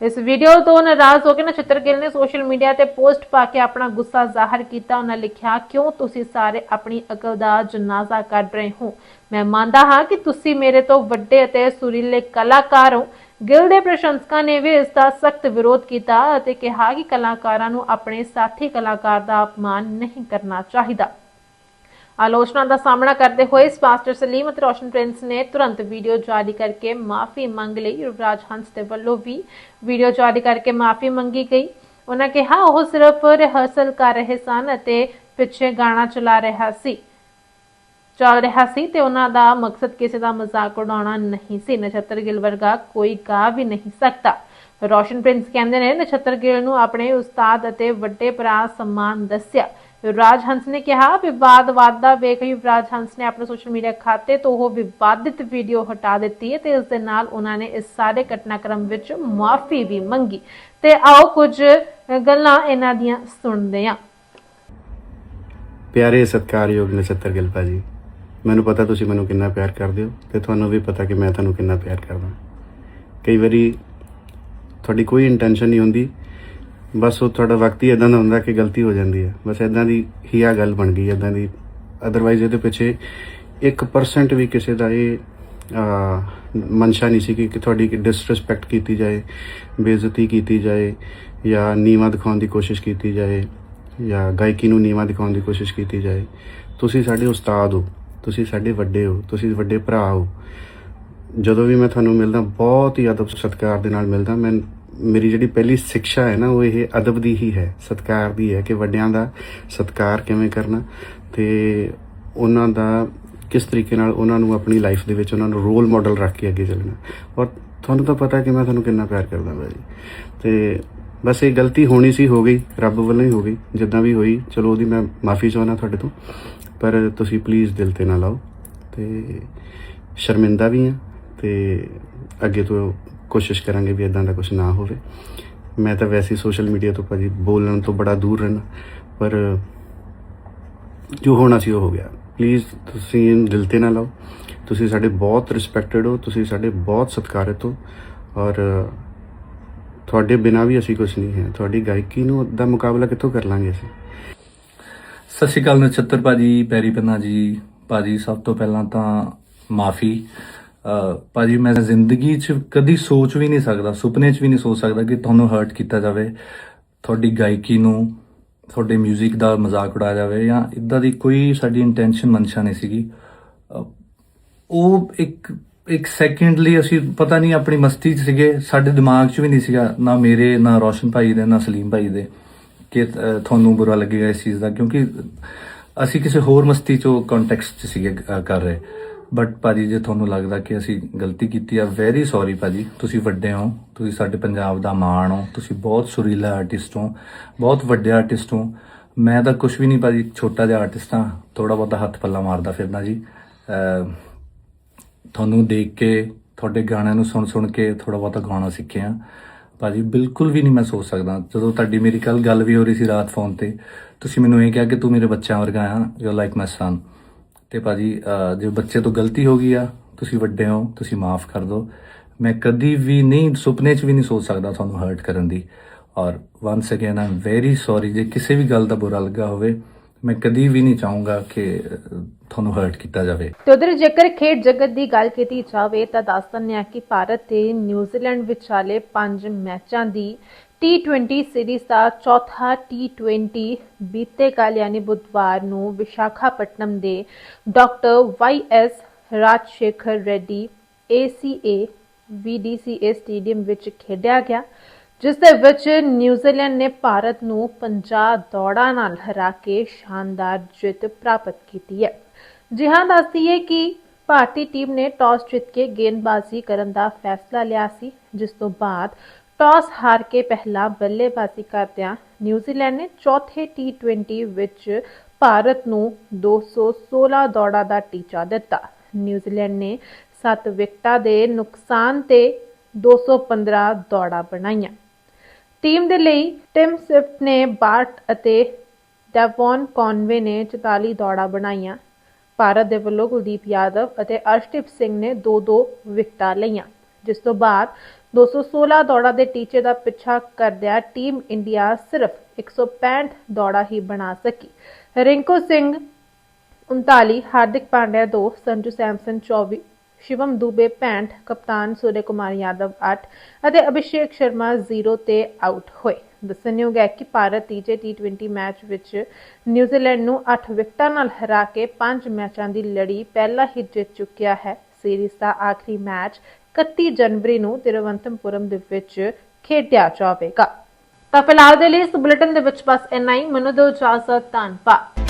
ਇਸ ਵੀਡੀਓ ਤੋਂ ਨਾਰਾਜ਼ ਹੋ ਕੇ ਨਛੱਤਰ ਗਿੱਲ ਨੇ ਸੋਸ਼ਲ ਮੀਡੀਆ ਤੇ ਪੋਸਟ ਪਾ ਕੇ ਆਪਣਾ ਗੁੱਸਾ ਜ਼ਾਹਰ ਕੀਤਾ। ਉਹਨਾਂ ਲਿਖਿਆ, ਕਿਉਂ ਤੁਸੀਂ ਸਾਰੇ ਆਪਣੀ ਅਕਲ ਦਾ ਜਨਾਜ਼ਾ ਕੱਢ ਰਹੇ ਹੋ? ਮੈਂ ਮੰਨਦਾ ਹਾਂ ਕਿ ਤੁਸੀਂ ਮੇਰੇ ਤੋਂ ਵੱਡੇ ਅਤੇ ਸੁਰੀਲੇ ਕਲਾਕਾਰ ਹੋ। ਗਿੱਲ ਦੇ ਪ੍ਰਸ਼ੰਸਕਾਂ ਨੇ ਵੀ ਇਸ ਦਾ ਸਖਤ ਵਿਰੋਧ ਕੀਤਾ ਅਤੇ ਕਿਹਾ ਕਿ ਕਲਾਕਾਰਾਂ ਨੂੰ ਆਪਣੇ ਸਾਥੀ ਕਲਾਕਾਰ ਦਾ ਅਪਮਾਨ ਨਹੀਂ ਕਰਨਾ ਚਾਹੀਦਾ। ਆਲੋਚਨਾ ਦਾ ਸਾਹਮਣਾ ਕਰਦੇ ਹੋਏ ਸਪਾਸਟਰ ਸਲੀਮ ਅਤੇ ਰੋਸ਼ਨ ਪ੍ਰਿੰਸ ਨੇ ਤੁਰੰਤ ਵੀਡੀਓ ਜਾਰੀ ਕਰਕੇ ਮਾਫੀ ਮੰਗ ਲਈ। ਯੁਵਰਾਜ ਹੰਸ ਦੇ ਵੱਲੋਂ ਵੀ ਵੀਡੀਓ ਜਾਰੀ ਕਰਕੇ ਮਾਫੀ ਮੰਗੀ ਗਈ। ਉਹਨਾਂ ਕਿਹਾ, ਉਹ ਸਿਰਫ ਰਿਹਰਸਲ ਕਰ ਰਹੇ ਸਨ ਅਤੇ ਪਿੱਛੇ ਗਾਣਾ ਚਲਾ ਰਿਹਾ ਸੀ। ਚੱਲ ਰਿਹਾ ਸੀ ਤੇ ਉਹਨਾਂ ਦਾ ਮਕਸਦ ਕਿਸੇ ਦਾ ਮਜ਼ਾਕ ਉਡਾਉਣਾ ਨਹੀਂ ਸੀ। ਨਛੱਤਰ ਗਿੱਲ ਵਰਗਾ ਕੋਈ ਗਾ ਵੀ ਨਹੀਂ ਸਕਦਾ। ਰੋਸ਼ਨ ਪ੍ਰਿੰਸ ਕਹਿੰਦੇ ਨੇ, ਨਛੱਤਰ ਗਿੱਲ ਨੂੰ ਆਪਣੇ ਉਸਤਾਦ ਅਤੇ ਵੱਡੇ ਭਰਾ ਸਮਾਨ ਦੱਸਿਆ। ਯੁਵਰਾਜ ਹੰਸ ਨੇ ਕਿਹਾ ਵਿਵਾਦ ਵਾਧਾ ਵੇਖ ਯੁਵਰਾਜ ਹੰਸ ਨੇ ਆਪਣੇ ਸੋਸ਼ਲ ਮੀਡੀਆ ਖਾਤੇ ਤੋਂ ਉਹ ਵਿਵਾਦਿਤ ਵੀਡੀਓ ਹਟਾ ਦਿੱਤੀ ਹੈ ਤੇ ਇਸ ਦੇ ਨਾਲ ਉਹਨਾਂ ਨੇ ਇਸ ਸਾਰੇ ਘਟਨਾਕ੍ਰਮ ਵਿੱਚ ਮਾਫੀ ਵੀ ਮੰਗੀ। ਤੇ ਆਓ ਕੁਝ ਗੱਲਾਂ ਇਹਨਾਂ ਦੀਆਂ ਸੁਣਦੇ ਹਾਂ। ਪਿਆਰੇ ਸਤਿਕਾਰਯੋਗ ਨਛੱਤਰ ਗਿੱਲ ਭਾਜੀ ਮੈਨੂੰ ਪਤਾ ਤੁਸੀਂ ਮੈਨੂੰ ਕਿੰਨਾ ਪਿਆਰ ਕਰਦੇ ਹੋ ਤੇ ਤੁਹਾਨੂੰ ਵੀ ਪਤਾ ਕਿ ਮੈਂ ਤੁਹਾਨੂੰ ਕਿੰਨਾ ਪਿਆਰ ਕਰਦਾ। ਕਈ ਵਾਰੀ ਤੁਹਾਡੀ ਕੋਈ ਇੰਟੈਂਸ਼ਨ ਨਹੀਂ ਹੁੰਦੀ ਬਸ ਉਹ ਤੁਹਾਡਾ ਵਕਤ ਹੀ ਇਦਾਂ ਦਾ ਹੁੰਦਾ ਕਿ ਗਲਤੀ ਹੋ ਜਾਂਦੀ ਹੈ। ਬਸ ਇਦਾਂ ਦੀ ਹੀ ਆ ਗੱਲ ਬਣ ਗਈ ਇਦਾਂ ਦੀ। ਅਦਰਵਾਈਜ਼ ਇਹਦੇ ਪਿੱਛੇ 1% ਵੀ ਕਿਸੇ ਦਾ ਇਹ ਆ, ਮਨਸ਼ਾ ਨਹੀਂ ਸੀ ਕਿ ਤੁਹਾਡੀ ਡਿਸਰੈਸਪੈਕਟ ਕੀਤੀ ਜਾਏ ਬੇਇੱਜ਼ਤੀ ਕੀਤੀ ਜਾਏ ਜਾਂ ਨੀਵਾਂ ਦਿਖਾਉਣ ਦੀ ਕੋਸ਼ਿਸ਼ ਕੀਤੀ ਜਾਏ ਜਾਂ ਗਾਇਕੀ ਨੂੰ ਨੀਵਾਂ ਦਿਖਾਉਣ ਦੀ ਕੋਸ਼ਿਸ਼ ਕੀਤੀ ਜਾਏ। ਤੁਸੀਂ ਸਾਡੇ ਉਸਤਾਦ ਹੋ ਤੁਸੀਂ ਸਾਡੇ ਵੱਡੇ ਹੋ ਤੁਸੀਂ ਵੱਡੇ ਭਰਾ ਹੋ। ਜਦੋਂ ਵੀ ਮੈਂ ਤੁਹਾਨੂੰ ਮਿਲਦਾ ਬਹੁਤ ਹੀ ਅਦਬ ਸਤਿਕਾਰ ਦੇ ਨਾਲ ਮਿਲਦਾ। ਮੈਂ ਮੇਰੀ ਜਿਹੜੀ ਪਹਿਲੀ ਸਿੱਖਿਆ ਹੈ ਨਾ, ਉਹ ਇਹ ਅਦਬ ਦੀ ਹੀ ਹੈ, ਸਤਿਕਾਰ ਦੀ ਹੈ ਕਿ ਵੱਡਿਆਂ ਦਾ ਸਤਿਕਾਰ ਕਿਵੇਂ ਕਰਨਾ ਤੇ ਉਹਨਾਂ ਦਾ ਕਿਸ ਤਰੀਕੇ ਨਾਲ ਉਹਨਾਂ ਨੂੰ ਆਪਣੀ ਲਾਈਫ ਦੇ ਵਿੱਚ ਉਹਨਾਂ ਨੂੰ ਰੋਲ ਮਾਡਲ ਰੱਖ ਕੇ ਅੱਗੇ ਚੱਲਣਾ। ਔਰ ਤੁਹਾਨੂੰ ਤਾਂ ਪਤਾ ਕਿ ਮੈਂ ਤੁਹਾਨੂੰ ਕਿੰਨਾ ਪਿਆਰ ਕਰਦਾ ਭਾਜੀ ਤੇ ਬਸ ਇਹ ਗਲਤੀ ਹੋਣੀ ਸੀ, ਹੋ ਗਈ, ਰੱਬ ਵੱਲੋਂ ਹੀ ਹੋ ਗਈ, ਜਿੱਦਾਂ ਵੀ ਹੋਈ, ਚਲੋ ਉਹਦੀ ਮੈਂ ਮਾਫੀ ਚਾਹੁੰਦਾ ਤੁਹਾਡੇ ਤੋਂ, ਪਰ ਤੁਸੀਂ ਪਲੀਜ਼ ਦਿਲ ਤੇ ਨਾ ਲਾਓ ਤੇ ਸ਼ਰਮਿੰਦਾ ਵੀ ਹਾਂ ਤੇ ਅੱਗੇ ਤੋਂ ਕੋਸ਼ਿਸ਼ ਕਰਾਂਗੇ ਵੀ ਇਦਾਂ ਦਾ ਕੁਝ ਨਾ ਹੋਵੇ। ਮੈਂ ਤਾਂ ਵੈਸੇ ਸੋਸ਼ਲ ਮੀਡੀਆ ਤੋਂ ਭਾਜੀ ਬੋਲਣ ਤੋਂ ਬੜਾ ਦੂਰ ਰਹਿਣਾ ਪਰ ਜੋ ਹੋਣਾ ਸੀ ਉਹ ਹੋ ਗਿਆ। ਪਲੀਜ਼ ਤੁਸੀਂ ਇਹਨੂੰ ਦਿਲ ਤੇ ਨਾ ਲਾਓ। ਤੁਸੀਂ ਸਾਡੇ ਬਹੁਤ ਰਿਸਪੈਕਟਡ ਹੋ, ਤੁਸੀਂ ਸਾਡੇ ਬਹੁਤ ਸਤਿਕਾਰਤ ਹੋ, ਔਰ ਤੁਹਾਡੇ ਬਿਨਾ ਵੀ ਅਸੀਂ ਕੁਝ ਨਹੀਂ ਹੈ। ਤੁਹਾਡੀ ਗਾਇਕੀ ਨੂੰ ਦਾ ਮੁਕਾਬਲਾ ਕਿੱਥੋਂ ਕਰ ਲਾਂਗੇ ਅਸੀਂ? ਸਤਿ ਸ਼੍ਰੀ ਅਕਾਲ ਨਛੱਤਰ ਭਾਜੀ, ਪੈਰੀ ਪੰਨਾ ਜੀ। ਭਾਜੀ, ਸਭ ਤੋਂ ਪਹਿਲਾਂ ਤਾਂ ਮਾਫੀ। ਭਾਜੀ, ਮੈਂ ਜ਼ਿੰਦਗੀ 'ਚ ਕਦੀ ਸੋਚ ਵੀ ਨਹੀਂ ਸਕਦਾ, ਸੁਪਨੇ 'ਚ ਵੀ ਨਹੀਂ ਸੋਚ ਸਕਦਾ ਕਿ ਤੁਹਾਨੂੰ ਹਰਟ ਕੀਤਾ ਜਾਵੇ, ਤੁਹਾਡੀ ਗਾਇਕੀ ਨੂੰ, ਤੁਹਾਡੇ 뮤직 ਦਾ ਮਜ਼ਾਕ ਉਡਾਇਆ ਜਾਵੇ ਜਾਂ ਇਦਾਂ ਦੀ ਕੋਈ ਸਾਡੀ ਇੰਟੈਂਸ਼ਨ ਮਨਸ਼ਾ ਨਹੀਂ ਸੀਗੀ। ਉਹ ਇੱਕ ਇੱਕ ਸੈਕਿੰਡ ਲਈ ਅਸੀਂ ਪਤਾ ਨਹੀਂ ਆਪਣੀ ਮਸਤੀ 'ਚ ਸੀਗੇ, ਸਾਡੇ ਦਿਮਾਗ 'ਚ ਵੀ ਨਹੀਂ ਸੀਗਾ, ਨਾ ਮੇਰੇ, ਨਾ ਰੋਸ਼ਨ ਭਾਈ ਦੇ, ਨਾ ਸਲੀਮ ਭਾਈ ਦੇ ਕਿ ਤੁਹਾਨੂੰ ਬੁਰਾ ਲੱਗੇਗਾ ਇਸ ਚੀਜ਼ ਦਾ, ਕਿਉਂਕਿ ਅਸੀਂ ਕਿਸੇ ਹੋਰ ਮਸਤੀ 'ਚੋਂ ਕੰਟੈਕਸਟ 'ਚ ਸੀਗੇ ਕਰ ਰਹੇ। ਬਟ ਭਾਜੀ, ਜੇ ਤੁਹਾਨੂੰ ਲੱਗਦਾ ਕਿ ਅਸੀਂ ਗਲਤੀ ਕੀਤੀ ਆ ਵੈਰੀ ਸੌਰੀ ਭਾਜੀ। ਤੁਸੀਂ ਵੱਡੇ ਹੋ, ਤੁਸੀਂ ਸਾਡੇ ਪੰਜਾਬ ਦਾ ਮਾਣ ਹੋ, ਤੁਸੀਂ ਬਹੁਤ ਸੁਰੀਲਾ ਆਰਟਿਸਟ ਹੋ, ਬਹੁਤ ਵੱਡੇ ਆਰਟਿਸਟ ਹੋ। ਮੈਂ ਤਾਂ ਕੁਝ ਵੀ ਨਹੀਂ ਭਾਜੀ, ਛੋਟਾ ਜਿਹਾ ਆਰਟਿਸਟ ਹਾਂ ਥੋੜਾ ਬਹੁਤਾ ਹੱਥ ਪੱਲਾ ਮਾਰਦਾ ਫਿਰਦਾ ਜੀ। ਤੁਹਾਨੂੰ ਦੇਖ ਕੇ, ਤੁਹਾਡੇ ਗਾਣਿਆਂ ਨੂੰ ਸੁਣ ਸੁਣ ਕੇ ਥੋੜਾ ਬਹੁਤਾ ਗਾਣਾ ਸਿੱਖਿਆ। ਭਾਜੀ, ਬਿਲਕੁਲ ਵੀ ਨਹੀਂ ਮੈਂ ਸੋਚ ਸਕਦਾ। ਜਦੋਂ ਤੁਹਾਡੀ ਮੇਰੀ ਕੱਲ ਗੱਲ ਵੀ ਹੋ ਰਹੀ ਸੀ ਰਾਤ ਫੋਨ ਤੇ, ਤੁਸੀਂ ਮੈਨੂੰ ਇਹ ਕਿਹਾ ਕਿ ਤੂੰ ਮੇਰੇ ਬੱਚਿਆਂ ਵਰਗਾ ਆ ਯੂ ਲਾਈਕ ਮਾਈ ਸਨ ਤੇ ਭਾਜੀ ਜੇ ਬੱਚੇ ਤੋਂ ਗਲਤੀ ਹੋ ਗਈ ਆ, ਤੁਸੀਂ ਵੱਡੇ ਹੋ, ਤੁਸੀਂ ਮਾਫ ਕਰ ਦਿਓ। ਮੈਂ ਕਦੀ ਵੀ ਨਹੀਂ, ਸੁਪਨੇ 'ਚ ਵੀ ਨਹੀਂ ਸੋਚ ਸਕਦਾ ਤੁਹਾਨੂੰ ਹਰਟ ਕਰਨ ਦੀ। Or once again am very sorry ਜੇ ਕਿਸੇ ਵੀ ਗੱਲ ਦਾ ਬੁਰਾ ਲੱਗਾ ਹੋਵੇ, ਮੈਂ ਕਦੀ ਵੀ ਨਹੀਂ ਚਾਹੂੰਗਾ ਕਿ ਤੁਹਾਨੂੰ ਹਰਟ ਕੀਤਾ ਜਾਵੇ। ਤੇ ਉਧਰ ਜੇਕਰ ਖੇਡ ਜਗਤ ਦੀ ਗੱਲ ਕੀਤੀ ਜਾਵੇ, ਤਾਂ ਦੱਸ ਦਿੰਦੇ ਹਾਂ ਕਿ ਭਾਰਤ ਤੇ ਨਿਊਜ਼ੀਲੈਂਡ ਵਿਚਾਲੇ ਪੰਜ ਮੈਚਾਂ ਦੀ T20 ਸੀਰੀਜ਼ ਦਾ ਚੌਥਾ T20 ਬੀਤੇ ਕੱਲ ਯਾਨੀ ਬੁੱਧਵਾਰ ਨੂੰ ਵਿਸ਼ਾਖਾਪਟਨਮ ਦੇ doctor Y S Rajasekhara Reddy ACA VDCA stadium ਵਿੱਚ ਖੇਡਿਆ ਗਿਆ, ਜਿਸ ਦੇ ਵਿੱਚ ਨਿਊਜ਼ੀਲੈਂਡ ਨੇ ਭਾਰਤ ਨੂੰ 50 ਦੌੜਾਂ ਨਾਲ ਹਰਾ ਕੇ ਸ਼ਾਨਦਾਰ ਜਿੱਤ ਪ੍ਰਾਪਤ ਕੀਤੀ ਹੈ। ਜੀ ਹਾਂ ਦੱਸਦੀ ਹੈ ਕਿ ਭਾਰਤੀ ਟੀਮ ਨੇ ਟਾਸ ਜਿੱਤ ਕੇ ਗੇਂਦਬਾਜ਼ੀ ਕਰਨ ਦਾ ਫੈਸਲਾ ਲਿਆ ਸੀ, ਜਿਸ ਤੋਂ ਬਾਅਦ ਟਾਸ ਹਾਰ ਕੇ ਪਹਿਲਾਂ ਬੱਲੇਬਾਜ਼ੀ ਕਰਦਿਆਂ ਨਿਊਜ਼ੀਲੈਂਡ ਨੇ ਚੌਥੇ T20 ਵਿੱਚ ਭਾਰਤ ਨੂੰ 216 ਦੌੜਾਂ ਦਾ ਟੀਚਾ ਦਿੱਤਾ। ਨਿਊਜ਼ੀਲੈਂਡ ਨੇ 7 ਵਿਕਟਾਂ ਦੇ ਨੁਕਸਾਨ ਤੇ 215 ਦੌੜਾਂ ਬਣਾਈਆਂ। ਟੀਮ ਦੇ ਲਈ ਟਿਮ ਸਿਫਟ ਨੇ 62 ਅਤੇ ਡੈਵਨ ਕੌਨਵੇ ਨੇ 44 ਦੌੜਾਂ ਬਣਾਈਆਂ। ਭਾਰਤ ਦੇ ਵੱਲੋਂ ਕੁਲਦੀਪ ਯਾਦਵ ਅਤੇ ਅਰਸ਼ਦੀਪ ਸਿੰਘ ਨੇ 2-2 ਵਿਕਟਾਂ ਲਈਆਂ। ਜਿਸ ਤੋਂ ਬਾਅਦ 216 ਦੌੜਾਂ ਦੇ ਟੀਚੇ ਦਾ ਪਿੱਛਾ ਕਰਦਿਆਂ ਟੀਮ ਇੰਡੀਆ ਸਿਰਫ 165 ਦੌੜਾਂ ਹੀ ਬਣਾ ਸਕੀ। ਰਿੰਕੂ ਸਿੰਘ 39 ਹਾਰਦਿਕ ਪਾਂਡਿਆ 2 ਸੰਜੂ ਸੈਮਸਨ 24 ਸ਼ਿਵਮ ਦੁਬੇ 65 ਕਪਤਾਨ ਸੂਰਯ ਕੁਮਾਰ ਯਾਦਵ 8 ਅਤੇ ਅਭਿਸ਼ੇਕ ਸ਼ਰਮਾ 0 ਤੇ ਆਊਟ ਹੋਏ। ਦੱਸਣਯੋਗ ਹੈ ਕਿ ਭਾਰਤ ਤੀਜੇ T20 ਮੈਚ ਵਿੱਚ ਨਿਊਜ਼ੀਲੈਂਡ ਨੂੰ 8 ਵਿਕਟਾਂ ਨਾਲ ਹਰਾ ਕੇ 5 ਮੈਚਾਂ ਦੀ ਲੜੀ ਪਹਿਲਾਂ ਹੀ ਜਿੱਤ ਚੁੱਕਿਆ ਹੈ। ਸੀਰੀਜ਼ ਦਾ ਆਖਰੀ ਮੈਚ 31 ਜਨਵਰੀ ਨੂੰ ਤਿਰਵੰਤਮਪੁਰਮ ਦੇ ਵਿੱਚ ਖੇਡਿਆ ਜਾਵੇਗਾ। ਤਾਂ ਫਿਲਹਾਲ ਦੇ ਲਈ ਇਸ ਬੁਲੇਟਿਨ ਦੇ ਵਿੱਚ ਬਸ ਇੰਨਾ ਹੀ। ਮੈਨੂੰ ਇਜਾਜ਼ਤ ਧੰਨਵਾਦ।